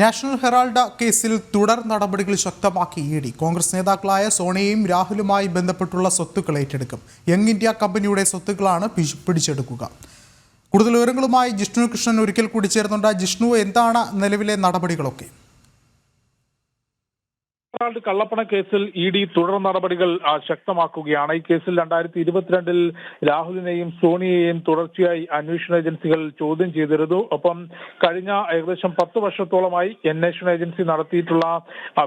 National Herald കേസിൽ തുടർ നടപടികൾ ശക്തമാക്കി ഇ ഡി. കോൺഗ്രസ് നേതാക്കളായ സോണിയയും രാഹുലുമായി ബന്ധപ്പെട്ടുള്ള സ്വത്തുക്കൾ ഏറ്റെടുക്കും. യങ് ഇന്ത്യ കമ്പനിയുടെ സ്വത്തുക്കളാണ് പിടിച്ചെടുക്കുക. കൂടുതൽ വിവരങ്ങളുമായി ജിഷ്ണു കൃഷ്ണൻ ഒരിക്കൽ കൂടി ചേർന്നുണ്ട് ജിഷ്ണു എന്താണ് നിലവിലെ നടപടികളൊക്കെ? ഹെറാൾഡ് കള്ളപ്പണ കേസിൽ ഇ ഡി തുടർ നടപടികൾ ശക്തമാക്കുകയാണ്. ഈ കേസിൽ രണ്ടായിരത്തി ഇരുപത്തിരണ്ടിൽ രാഹുലിനെയും സോണിയെയും തുടർച്ചയായി അന്വേഷണ ഏജൻസികൾ ചോദ്യം ചെയ്തിരുന്നു. ഒപ്പം കഴിഞ്ഞ ഏകദേശം പത്ത് വർഷത്തോളമായി അന്വേഷണ ഏജൻസി നടത്തിയിട്ടുള്ള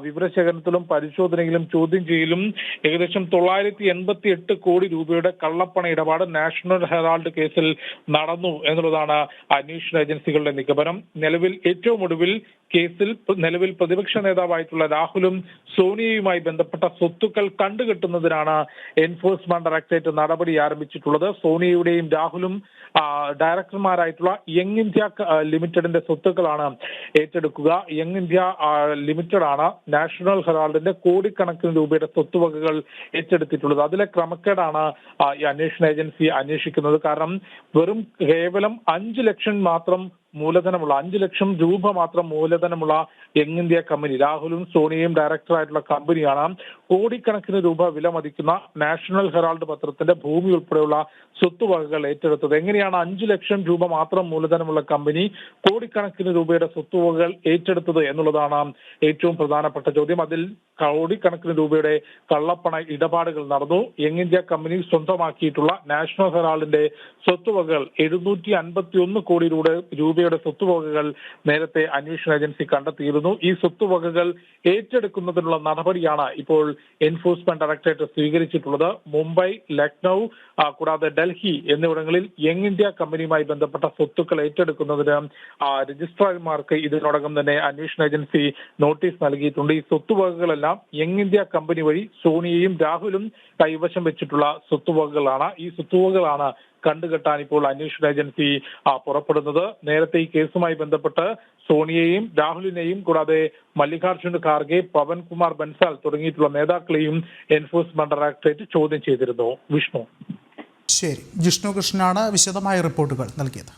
വിവരശേഖരണത്തിലും പരിശോധനയിലും ചോദ്യം ചെയ്യലും ഏകദേശം തൊള്ളായിരത്തി എൺപത്തി എട്ട് കോടി രൂപയുടെ കള്ളപ്പണ ഇടപാട് നാഷണൽ ഹെറാൾഡ് കേസിൽ നടന്നു എന്നുള്ളതാണ് അന്വേഷണ ഏജൻസികളുടെ നിഗമനം. നിലവിൽ ഏറ്റവും ഒടുവിൽ കേസിൽ നിലവിൽ പ്രതിപക്ഷ നേതാവായിട്ടുള്ള രാഹുലും സോണിയയുമായി ബന്ധപ്പെട്ട സ്വത്തുക്കൾ കണ്ടുകെട്ടുന്നതിനാണ് എൻഫോഴ്സ്മെന്റ് ഡയറക്ടറേറ്റ് നടപടി ആരംഭിച്ചിട്ടുള്ളത്. സോണിയയുടെയും രാഹുലും ഡയറക്ടർമാരായിട്ടുള്ള യങ് ഇന്ത്യ ലിമിറ്റഡിന്റെ സ്വത്തുക്കളാണ് ഏറ്റെടുക്കുക. യങ് ഇന്ത്യ ലിമിറ്റഡ് ആണ് നാഷണൽ ഹെറാൾഡിന്റെ കോടിക്കണക്കിന് രൂപയുടെ സ്വത്തുവകകൾ ഏറ്റെടുത്തിട്ടുള്ളത്. അതിലെ ക്രമക്കേടാണ് ഈ അന്വേഷണ ഏജൻസി അന്വേഷിക്കുന്നത്. കാരണം വെറും കേവലം അഞ്ച് ലക്ഷം മാത്രം മൂലധനമുള്ള അഞ്ചു ലക്ഷം രൂപ മാത്രം മൂലധനമുള്ള യങ് ഇന്ത്യ കമ്പനി. രാഹുലും സോണിയയും ഡയറക്ടറായിട്ടുള്ള കമ്പനിയാണ് കോടിക്കണക്കിന് രൂപ വില മതിക്കുന്ന നാഷണൽ ഹെറാൾഡ് പത്രത്തിന്റെ ഭൂമി ഉൾപ്പെടെയുള്ള സ്വത്തുവകകൾ ഏറ്റെടുത്തത്. എങ്ങനെയാണ് അഞ്ചു ലക്ഷം രൂപ മാത്രം മൂലധനമുള്ള കമ്പനി കോടിക്കണക്കിന് രൂപയുടെ സ്വത്തുവകകൾ ഏറ്റെടുത്തത് എന്നുള്ളതാണ് ഏറ്റവും പ്രധാനപ്പെട്ട ചോദ്യം. അതിൽ കോടിക്കണക്കിന് രൂപയുടെ കള്ളപ്പണ ഇടപാടുകൾ നടന്നു. യങ് ഇന്ത്യ കമ്പനി സ്വന്തമാക്കിയിട്ടുള്ള നാഷണൽ ഹെറാൾഡിന്റെ സ്വത്തുവകകൾ എഴുന്നൂറ്റി അൻപത്തി ഒന്ന് കോടി രൂപയുടെ സ്വത്തുവകകൾ നേരത്തെ അന്വേഷണ ഏജൻസി കണ്ടെത്തിയിരുന്നു. ഈ സ്വത്തുവകകൾ ഏറ്റെടുക്കുന്നതിനുള്ള നടപടിയാണ് ഇപ്പോൾ എൻഫോഴ്സ്മെന്റ് ഡയറക്ടറേറ്റ് സ്വീകരിച്ചിട്ടുള്ളത്. മുംബൈ ലക്നൌ കൂടാതെ ഡൽഹി എന്നിവിടങ്ങളിൽ യങ് ഇന്ത്യ കമ്പനിയുമായി ബന്ധപ്പെട്ട സ്വത്തുക്കൾ ഏറ്റെടുക്കുന്നതിന് രജിസ്ട്രാർമാർക്ക് ഇതിനോടകം തന്നെ അന്വേഷണ ഏജൻസി നോട്ടീസ് നൽകിയിട്ടുണ്ട്. ഈ സ്വത്തുവകകളെല്ലാം യങ് ഇന്ത്യ കമ്പനി വഴി സോണിയയും രാഹുലും കൈവശം വെച്ചിട്ടുള്ള സ്വത്തുവകകളാണ്. ഈ സ്വത്തുവകകളാണ് കണ്ടുകെട്ടാൻ ഇപ്പോൾ അന്വേഷണ ഏജൻസി പുറപ്പെടുന്നത്. നേരത്തെ ഈ കേസുമായി ബന്ധപ്പെട്ട് സോണിയയെയും രാഹുലിനെയും കൂടാതെ മല്ലികാർജുന ഖാർഗെ പവൻകുമാർ ബൻസാൽ തുടങ്ങിയിട്ടുള്ള നേതാക്കളെയും എൻഫോഴ്സ്മെന്റ് ഡയറക്ടറേറ്റ് ചോദ്യം ചെയ്തിരുന്നു. വിഷ്ണു. ശരി. ജിഷ്ണു കൃഷ്ണനാണ് വിശദമായ റിപ്പോർട്ടുകൾ നൽകിയത്.